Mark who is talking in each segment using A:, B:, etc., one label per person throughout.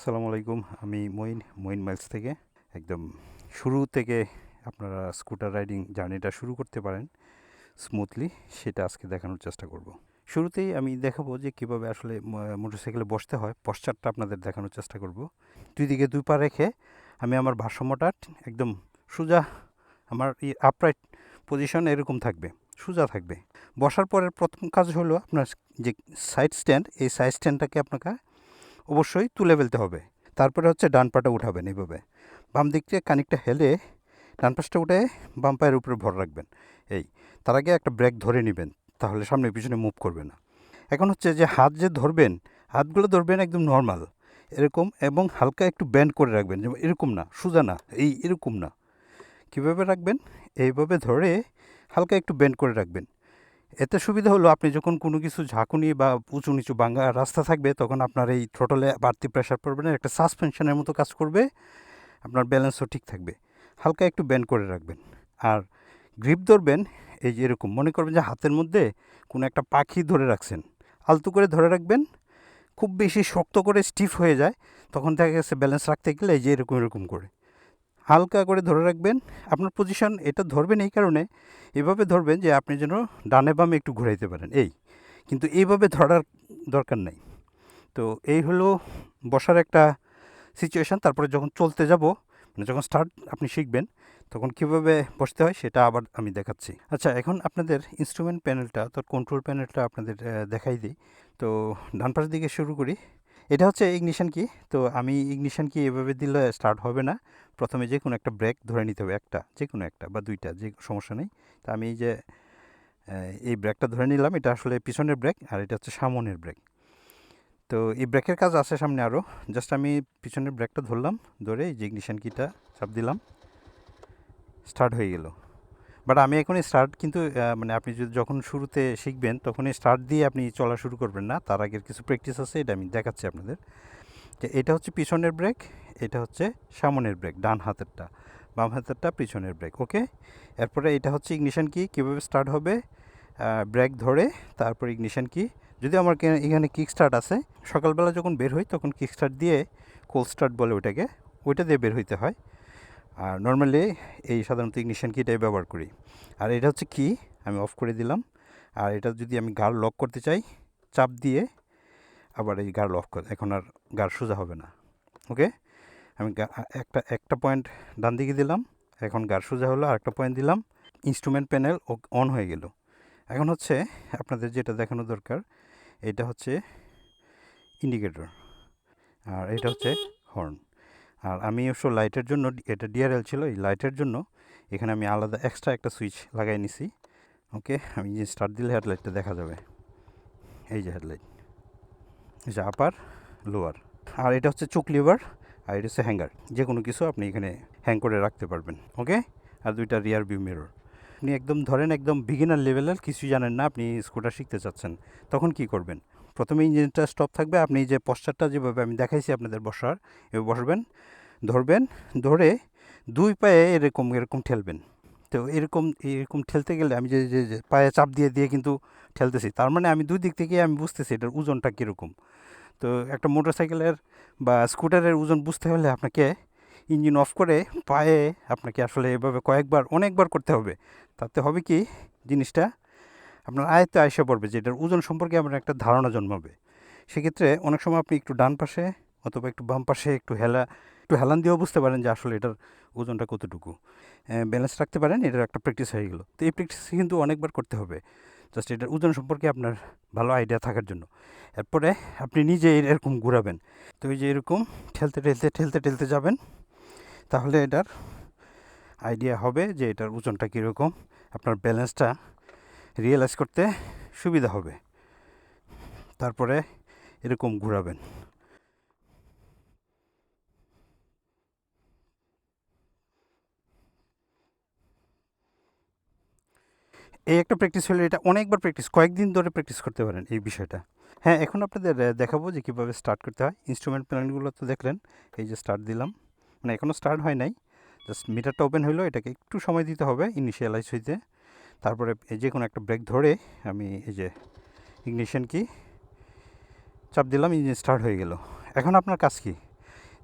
A: আসসালামু আলাইকুম আমি মঈন মঈন মাইলস থেকে একদম শুরু থেকে আপনারা স্কুটার রাইডিং জার্নিটা শুরু করতে পারেন স্মুথলি সেটা আজকে দেখানোর চেষ্টা করব। শুরুতেই আমি দেখাবো যে কীভাবে আসলে মোটরসাইকেলে বসতে হয় পশ্চাদটা আপনাদের দেখানোর চেষ্টা করব। দুই দিকে দুই পা রেখে আমি আমার ভারসাম্যটা একদম সোজা আমার আপরাইট পজিশন এরকম থাকবে সোজা থাকবে বসার পরের প্রথম কাজ হলো আপনার যে সাইড স্ট্যান্ড এই সাইড স্ট্যান্ডটাকে আপনাকে অবশ্যই তুলে ফেলতে হবে তারপরে হচ্ছে ডান পাটা উঠাবেন এইভাবে বাম দিক থেকে কানিকটা হেলে ডান পাশটা উঠে বাম পায়ের উপরে ভর রাখবেন এই তার আগে একটা ব্রেক ধরে নেবেন তাহলে সামনে পিছনে মুভ করবে না এখন হচ্ছে যে হাত যে ধরবেন হাতগুলো ধরবেন একদম নর্মাল এরকম এবং হালকা একটু ব্যান্ড করে রাখবেন যেমন এরকম না সোজা না এই এরকম না কীভাবে রাখবেন এইভাবে ধরে হালকা একটু ব্যান্ড করে রাখবেন এতে সুবিধা হলো আপনি যখন কোনো কিছু ঝাঁকুনি বা উঁচু নিচু বাঙ্গা রাস্তা থাকবে তখন আপনার এই থ্রোটলে বাড়তি প্রেশার পড়বে না একটা সাসপেনশনের মতো কাজ করবে আপনার ব্যালেন্সও ঠিক থাকবে হালকা একটু ব্যান্ড করে রাখবেন আর গ্রিপ ধরবেন এই যে এরকম মনে করবেন যে হাতের মধ্যে কোনো একটা পাখি ধরে রাখছেন আলতু করে ধরে রাখবেন খুব বেশি শক্ত করে স্টিফ হয়ে যায় তখন দেখা গেছে ব্যালেন্স রাখতে গেলে এই যে এরকম এরকম করে হালকা করে ধরে রাখবেন আপনার পজিশন এটা ধরবেন এই কারণে এভাবে ধরবেন যে আপনি যেন ডানে বামে একটু ঘুরাইতে পারেন এই কিন্তু এইভাবে ধরার দরকার নেই তো এই হলো বসার একটা সিচুয়েশান তারপরে যখন চলতে যাব মানে যখন স্টার্ট আপনি শিখবেন তখন কিভাবে বসতে হয় সেটা আবার আমি দেখাচ্ছি আচ্ছা এখন আপনাদের ইনস্ট্রুমেন্ট প্যানেলটা তো কন্ট্রোল প্যানেলটা আপনাদের দেখাই দিই তো ডান পাশ দিকে শুরু করি এটা হচ্ছে ইগনিশন কি তো আমি ইগনিশন কি এভাবে দিলে স্টার্ট হবে না প্রথমে যে কোনো একটা ব্রেক ধরে নিতে হবে একটা যে কোনো একটা বা দুইটা যে সমস্যা নেই তো আমি যে এই ব্রেকটা ধরে নিলাম এটা আসলে পিছনের ব্রেক আর এটা হচ্ছে সামনের ব্রেক তো এই ব্রেকের কাজ আছে সামনে আরও জাস্ট আমি পিছনের ব্রেকটা ধরলাম ধরে এই যে ইগনিশন কিটা চাপ দিলাম স্টার্ট হয়ে গেলো বাট আমি এখনই স্টার্ট কিন্তু মানে আপনি যদি যখন শুরুতে শিখবেন তখনই স্টার্ট দিয়ে আপনি চলা শুরু করবেন না তার আগের কিছু প্র্যাকটিস আছে এটা আমি দেখাচ্ছি আপনাদের যে এটা হচ্ছে পিছনের ব্রেক এটা হচ্ছে সামনের ব্রেক ডান হাতেরটা বাম হাতেরটা পিছনের ব্রেক ওকে এরপরে এটা হচ্ছে ইগনিশান কি কীভাবে স্টার্ট হবে ব্রেক ধরে তারপর ইগনিশান কি যদি আমার এখানে কিক স্টার্ট আছে সকালবেলা যখন বের হই তখন কিক স্টার্ট দিয়ে কোল স্টার্ট বলে ওইটাকে ওইটা দিয়ে বের হইতে হয় আর নর্মালি এই সাধারণত ইগনিশন কিটাই ব্যবহার করি আর এটা হচ্ছে কি আমি অফ করে দিলাম আর এটা যদি আমি গাড় লক করতে চাই চাপ দিয়ে আবার এই গাড় লক করে এখন আর গাড় সোজা হবে না ওকে আমি একটা একটা পয়েন্ট ডান দিকে দিলাম এখন গাড় সোজা হলো আর একটা পয়েন্ট দিলাম ইনস্ট্রুমেন্ট প্যানেল অন হয়ে গেল এখন হচ্ছে আপনাদের যেটা দেখানো দরকার এটা হচ্ছে ইন্ডিকেটর আর এটা হচ্ছে হর্ন আর আমি অবশ্য লাইটের জন্য এটা ডিআরএল ছিল এই লাইটের জন্য এখানে আমি আলাদা এক্সট্রা একটা সুইচ লাগাই নিছি ওকে আমি যে স্টার্ট দিলে হেডলাইটটা দেখা যাবে এই যে হেডলাইট এই যে আপার লোয়ার আর এটা হচ্ছে চুক লিভার আর এটা হচ্ছে হ্যাঙ্গার যে কোনো কিছু আপনি এখানে হ্যাং করে রাখতে পারবেন ওকে আর দুইটা রিয়ার ভিউ মিরর আপনি একদম ধরেন একদম বিগিনার লেভেলের কিছু জানেন না আপনি স্কুটার শিখতে চাচ্ছেন তখন কি করবেন প্রথমে ইঞ্জিনটা স্টপ থাকবে আপনি যে পশ্চারটা যেভাবে আমি দেখাইছি আপনাদের বসার এভাবে বসবেন ধরবেন ধরে দুই পায়ে এরকম এরকম ঠেলবেন তো এরকম এরকম ঠেলতে গেলে আমি যে যে পায়ে চাপ দিয়ে দিয়ে কিন্তু ঠেলতেছি তার মানে আমি দুই দিক থেকে আমি বুঝতেছি এটার ওজনটা কীরকম তো একটা মোটর সাইকেলের বা স্কুটারের ওজন বুঝতে হলে আপনাকে ইঞ্জিন অফ করে পায়ে আপনাকে আসলে এভাবে কয়েকবার অনেকবার করতে হবে তাতে হবে কি জিনিসটা আপনার আয়ত্তে আয়সা পড়বে যেটার ওজন সম্পর্কে আপনার একটা ধারণা জন্মাবে সেক্ষেত্রে অনেক সময় আপনি একটু ডান পাশে অথবা একটু বাম পাশে একটু হেলা একটু হেলান দিয়েও বুঝতে পারেন যে আসলে এটার ওজনটা কতটুকু ব্যালেন্স রাখতে পারেন এটার একটা প্র্যাকটিস হয়ে গেলো তো এই প্র্যাকটিস কিন্তু অনেকবার করতে হবে জাস্ট এটার ওজন সম্পর্কে আপনার ভালো আইডিয়া থাকার জন্য এরপরে আপনি নিজে এরকম ঘুরাবেন তো এই যে এরকম ঠেলতে ঠেলতে ঠেলতে ঠেলতে যাবেন তাহলে এটার আইডিয়া হবে যে এটার ওজনটা কীরকম আপনার ব্যালেন্সটা রিয়েলাইজ করতে সুবিধা হবে তারপরে এরকম ঘুরাবেন এই একটা প্র্যাকটিস হলে এটা অনেকবার প্র্যাকটিস কয়েকদিন ধরে প্র্যাকটিস করতে পারেন এই বিষয়টা হ্যাঁ এখন আপনাদের দেখাবো যে কীভাবে স্টার্ট করতে হয় ইনস্ট্রুমেন্ট প্ল্যানগুলো তো দেখলেন এই যে স্টার্ট দিলাম মানে এখনও স্টার্ট হয় নাই জাস্ট মিটারটা ওপেন হইলো এটাকে একটু সময় দিতে হবে ইনিশিয়ালাইজ হইতে তারপরে এই যে কোনো একটা ব্রেক ধরে আমি এই যে ইগনিশন কি চাপ দিলাম ইঞ্জিন স্টার্ট হয়ে গেল এখন আপনার কাজ কি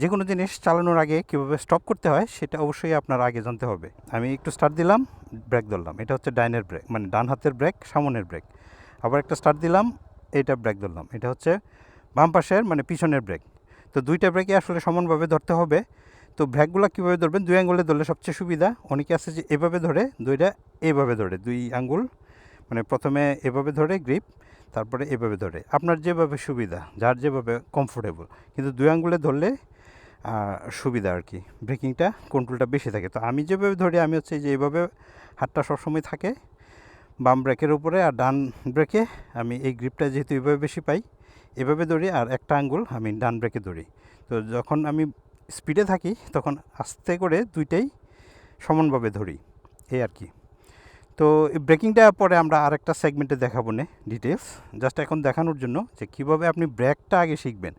A: যে কোনো জিনিস চালানোর আগে কীভাবে স্টপ করতে হয় সেটা অবশ্যই আপনার আগে জানতে হবে আমি একটু স্টার্ট দিলাম ব্রেক ধরলাম এটা হচ্ছে ডাইনের ব্রেক মানে ডান হাতের ব্রেক সামনের ব্রেক আবার একটা স্টার্ট দিলাম এটা ব্রেক ধরলাম এটা হচ্ছে বাম পাশের মানে পিছনের ব্রেক তো দুইটা ব্রেকে আসলে সমানভাবে ধরতে হবে তো ব্র্যাকগুলো কীভাবে ধরবেন দুই আঙ্গুলে ধরলে সবচেয়ে সুবিধা অনেকে আছে যে এভাবে ধরে দুইটা এভাবে ধরে দুই আঙ্গুল মানে প্রথমে এভাবে ধরে গ্রিপ তারপরে এভাবে ধরে আপনার যেভাবে সুবিধা যার যেভাবে কমফোর্টেবল কিন্তু দুই আঙ্গুলে ধরলে সুবিধা আর কি ব্রেকিংটা কন্ট্রোলটা বেশি থাকে তো আমি যেভাবে ধরি আমি হচ্ছে যে এইভাবে হাতটা সবসময় থাকে বাম ব্রেকের উপরে আর ডান ব্রেকে আমি এই গ্রিপটা যেহেতু এভাবে বেশি পাই এভাবে ধরি আর একটা আঙ্গুল আমি ডান ব্রেকে ধরি তো যখন আমি স্পিডে থাকি তখন আস্তে করে দুইটাই সমানভাবে ধরি এই আর কি তো ব্রেকিংটা পরে আমরা আরেকটা সেগমেন্টে দেখাবো না ডিটেলস জাস্ট এখন দেখানোর জন্য যে কীভাবে আপনি ব্রেকটা আগে শিখবেন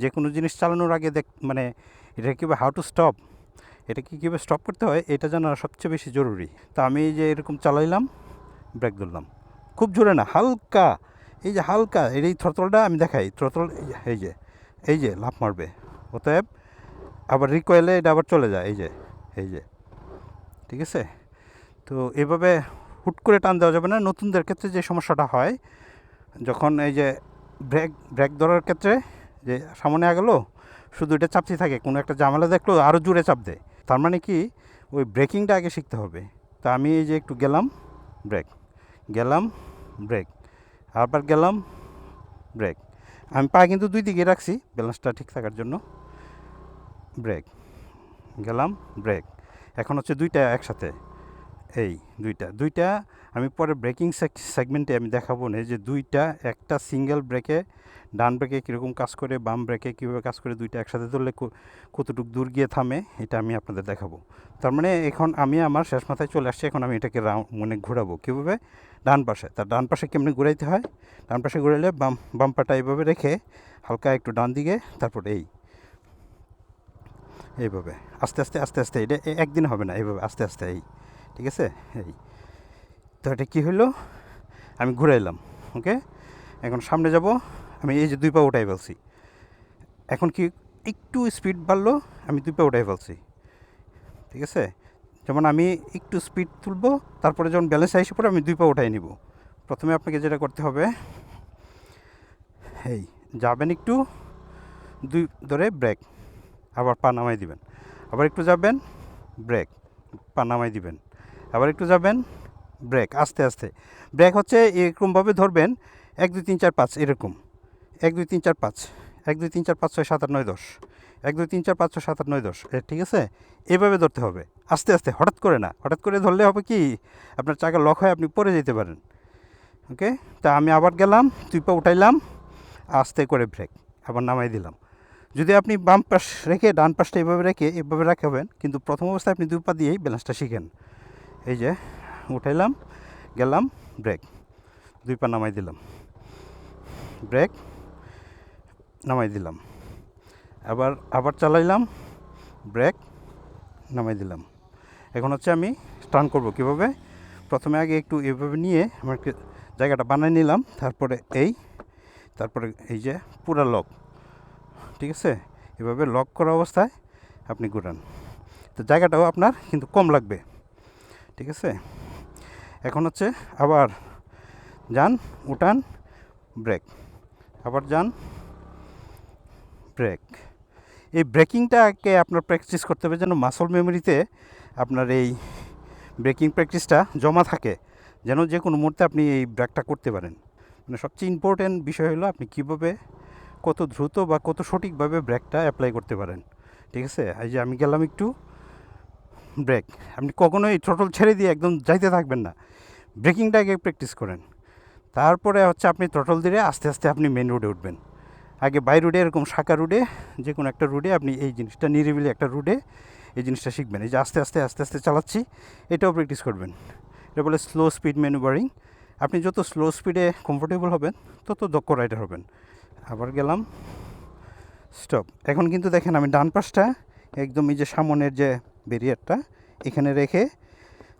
A: যে কোনো জিনিস চালানোর আগে দেখ মানে এটা কীভাবে হাউ টু স্টপ এটা কি কীভাবে স্টপ করতে হয় এটা জানা সবচেয়ে বেশি জরুরি তো আমি যে এরকম চালাইলাম ব্রেক ধরলাম খুব জোরে না হালকা এই যে হালকা এই থ্রতলটা আমি দেখাই থ্রতল এই যে এই যে লাভ মারবে অতএব আবার রিকোয়েলে এটা আবার চলে যায় এই যে এই যে ঠিক আছে তো এভাবে হুট করে টান দেওয়া যাবে না নতুনদের ক্ষেত্রে যে সমস্যাটা হয় যখন এই যে ব্রেক ব্রেক ধরার ক্ষেত্রে যে সামনে আগেলো শুধু এটা চাপতে থাকে কোনো একটা জামালা দেখলো আরও জোরে চাপ দেয় তার মানে কি ওই ব্রেকিংটা আগে শিখতে হবে তা আমি এই যে একটু গেলাম ব্রেক গেলাম ব্রেক আবার গেলাম ব্রেক আমি পা কিন্তু দুই দিকে রাখছি ব্যালেন্সটা ঠিক থাকার জন্য ব্রেক গেলাম ব্রেক এখন হচ্ছে দুইটা একসাথে এই দুইটা দুইটা আমি পরে ব্রেকিং সেগমেন্টে আমি দেখাবো না যে দুইটা একটা সিঙ্গেল ব্রেকে ডান ব্রেকে কীরকম কাজ করে বাম ব্রেকে কীভাবে কাজ করে দুইটা একসাথে ধরলে কতটুকু দূর গিয়ে থামে এটা আমি আপনাদের দেখাবো তার মানে এখন আমি আমার শেষ মাথায় চলে আসছি এখন আমি এটাকে রাউন্ড মানে ঘোরাবো কীভাবে ডান পাশে তার ডান পাশে কেমনি ঘুরাইতে হয় ডান পাশে ঘুরাইলে বাম বাম পাটা এইভাবে রেখে হালকা একটু ডান দিকে তারপর এই এইভাবে আস্তে আস্তে আস্তে আস্তে এটা একদিন হবে না এইভাবে আস্তে আস্তে এই ঠিক আছে এই তো এটা কী হলো আমি ঘুরাইলাম ওকে এখন সামনে যাব আমি এই যে দুই পা উঠাই ফেলছি এখন কি একটু স্পিড বাড়লো আমি দুই পা উঠাই ফেলছি ঠিক আছে যেমন আমি একটু স্পিড তুলবো তারপরে যখন ব্যালেন্স আসে পরে আমি দুই পা উঠাই নিব প্রথমে আপনাকে যেটা করতে হবে এই যাবেন একটু দুই ধরে ব্রেক আবার পা নামাই দিবেন আবার একটু যাবেন ব্রেক পা নামাই দিবেন আবার একটু যাবেন ব্রেক আস্তে আস্তে ব্রেক হচ্ছে এরকমভাবে ধরবেন এক দুই তিন চার পাঁচ এরকম এক দুই তিন চার পাঁচ এক দুই তিন চার পাঁচ ছয় সাত আট নয় দশ এক দুই তিন চার পাঁচ ছয় সাত আট নয় দশ ঠিক আছে এভাবে ধরতে হবে আস্তে আস্তে হঠাৎ করে না হঠাৎ করে ধরলে হবে কি আপনার চাকা লক হয় আপনি পরে যেতে পারেন ওকে তা আমি আবার গেলাম তুই পা উঠাইলাম আস্তে করে ব্রেক আবার নামাই দিলাম যদি আপনি বাম পাশ রেখে ডান পাশটা এভাবে রেখে এভাবে রাখাবেন কিন্তু প্রথম অবস্থায় আপনি দুই পা দিয়েই ব্যালেন্সটা শিখেন এই যে উঠাইলাম গেলাম ব্রেক দুই পা নামাই দিলাম ব্রেক নামাই দিলাম আবার আবার চালাইলাম ব্রেক নামাই দিলাম এখন হচ্ছে আমি টার্ন করব কিভাবে প্রথমে আগে একটু এভাবে নিয়ে আমার জায়গাটা বানিয়ে নিলাম তারপরে এই তারপরে এই যে পুরা লক ঠিক আছে এভাবে লক করা অবস্থায় আপনি ঘুরান তো জায়গাটাও আপনার কিন্তু কম লাগবে ঠিক আছে এখন হচ্ছে আবার যান উঠান ব্রেক আবার যান ব্রেক এই ব্রেকিংটাকে আপনার প্র্যাকটিস করতে হবে যেন মাসল মেমোরিতে আপনার এই ব্রেকিং প্র্যাকটিসটা জমা থাকে যেন যে কোনো মুহূর্তে আপনি এই ব্রেকটা করতে পারেন মানে সবচেয়ে ইম্পর্ট্যান্ট বিষয় হলো আপনি কীভাবে কত দ্রুত বা কত সঠিকভাবে ব্রেকটা অ্যাপ্লাই করতে পারেন ঠিক আছে এই যে আমি গেলাম একটু ব্রেক আপনি কখনোই ট্রটল ছেড়ে দিয়ে একদম যাইতে থাকবেন না ব্রেকিংটা আগে প্র্যাকটিস করেন তারপরে হচ্ছে আপনি ট্রটল দিয়ে আস্তে আস্তে আপনি মেন রোডে উঠবেন আগে বাই রোডে এরকম শাখা রোডে যে কোনো একটা রোডে আপনি এই জিনিসটা নিরিবিলি একটা রোডে এই জিনিসটা শিখবেন এই যে আস্তে আস্তে আস্তে আস্তে চালাচ্ছি এটাও প্র্যাকটিস করবেন এটা বলে স্লো স্পিড ম্যানুভারিং আপনি যত স্লো স্পিডে কমফোর্টেবল হবেন তত দক্ষ রাইডার হবেন আবার গেলাম স্টপ এখন কিন্তু দেখেন আমি ডান পাশটা একদম এই যে সামনের যে ব্যারিয়ারটা এখানে রেখে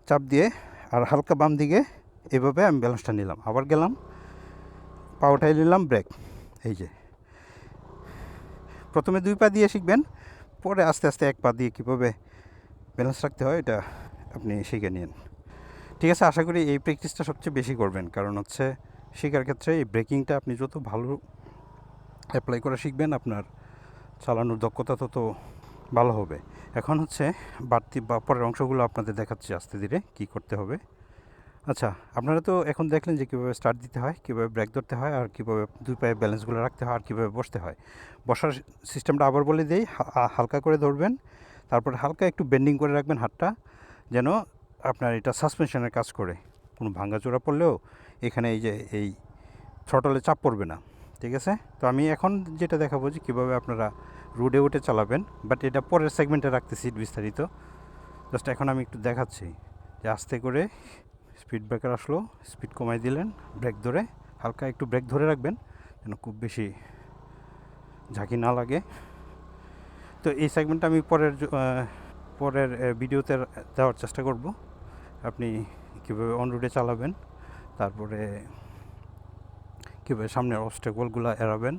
A: চাপ দিয়ে আর হালকা বাম দিকে এভাবে আমি ব্যালেন্সটা নিলাম আবার গেলাম পা নিলাম ব্রেক এই যে প্রথমে দুই পা দিয়ে শিখবেন পরে আস্তে আস্তে এক পা দিয়ে কীভাবে ব্যালেন্স রাখতে হয় এটা আপনি শিখে নিন ঠিক আছে আশা করি এই প্র্যাকটিসটা সবচেয়ে বেশি করবেন কারণ হচ্ছে শেখার ক্ষেত্রে এই ব্রেকিংটা আপনি যত ভালো অ্যাপ্লাই করা শিখবেন আপনার চালানোর দক্ষতা তত ভালো হবে এখন হচ্ছে বাড়তি বা পরের অংশগুলো আপনাদের দেখাচ্ছি আস্তে ধীরে কি করতে হবে আচ্ছা আপনারা তো এখন দেখলেন যে কীভাবে স্টার্ট দিতে হয় কীভাবে ব্রেক ধরতে হয় আর কীভাবে দুই পায়ে ব্যালেন্সগুলো রাখতে হয় আর কীভাবে বসতে হয় বসার সিস্টেমটা আবার বলে দিই হালকা করে ধরবেন তারপর হালকা একটু বেন্ডিং করে রাখবেন হাতটা যেন আপনার এটা সাসপেনশনের কাজ করে কোনো চোরা পড়লেও এখানে এই যে এই থ্রটলে চাপ পড়বে না ঠিক আছে তো আমি এখন যেটা দেখাবো যে কীভাবে আপনারা রোডে উঠে চালাবেন বাট এটা পরের সেগমেন্টে রাখতেছি বিস্তারিত জাস্ট এখন আমি একটু দেখাচ্ছি যে আস্তে করে স্পিড ব্রেকার আসলো স্পিড কমাই দিলেন ব্রেক ধরে হালকা একটু ব্রেক ধরে রাখবেন যেন খুব বেশি ঝাঁকি না লাগে তো এই সেগমেন্টটা আমি পরের পরের ভিডিওতে দেওয়ার চেষ্টা করব আপনি কীভাবে অন রোডে চালাবেন তারপরে কীভাবে সামনের অবস্টেকলগুলো এড়াবেন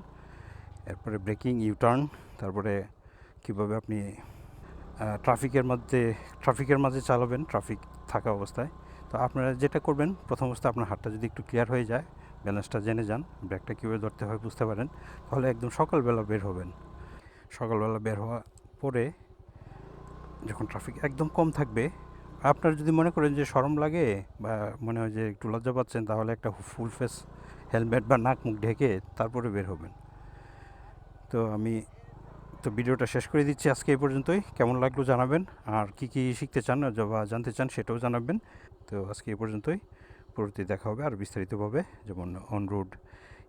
A: এরপরে ব্রেকিং ইউটার্ন তারপরে কীভাবে আপনি ট্রাফিকের মধ্যে ট্রাফিকের মাঝে চালাবেন ট্রাফিক থাকা অবস্থায় তো আপনারা যেটা করবেন প্রথম অবস্থা আপনার হাতটা যদি একটু ক্লিয়ার হয়ে যায় ব্যালেন্সটা জেনে যান ব্রেকটা কীভাবে ধরতে হয় বুঝতে পারেন তাহলে একদম সকালবেলা বের হবেন সকালবেলা বের হওয়া পরে যখন ট্রাফিক একদম কম থাকবে আপনার যদি মনে করেন যে সরম লাগে বা মনে হয় যে একটু লজ্জা পাচ্ছেন তাহলে একটা ফুল ফেস হেলমেট বা নাক মুখ ঢেকে তারপরে বের হবেন তো আমি তো ভিডিওটা শেষ করে দিচ্ছি আজকে এই পর্যন্তই কেমন লাগলো জানাবেন আর কি কি শিখতে চান বা জানতে চান সেটাও জানাবেন তো আজকে এই পর্যন্তই পরবর্তী দেখা হবে আর বিস্তারিতভাবে যেমন অন রোড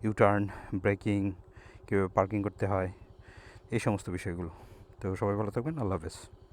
A: ইউটার্ন ব্রেকিং কীভাবে পার্কিং করতে হয় এই সমস্ত বিষয়গুলো তো সবাই ভালো থাকবেন আল্লাহ হাফেজ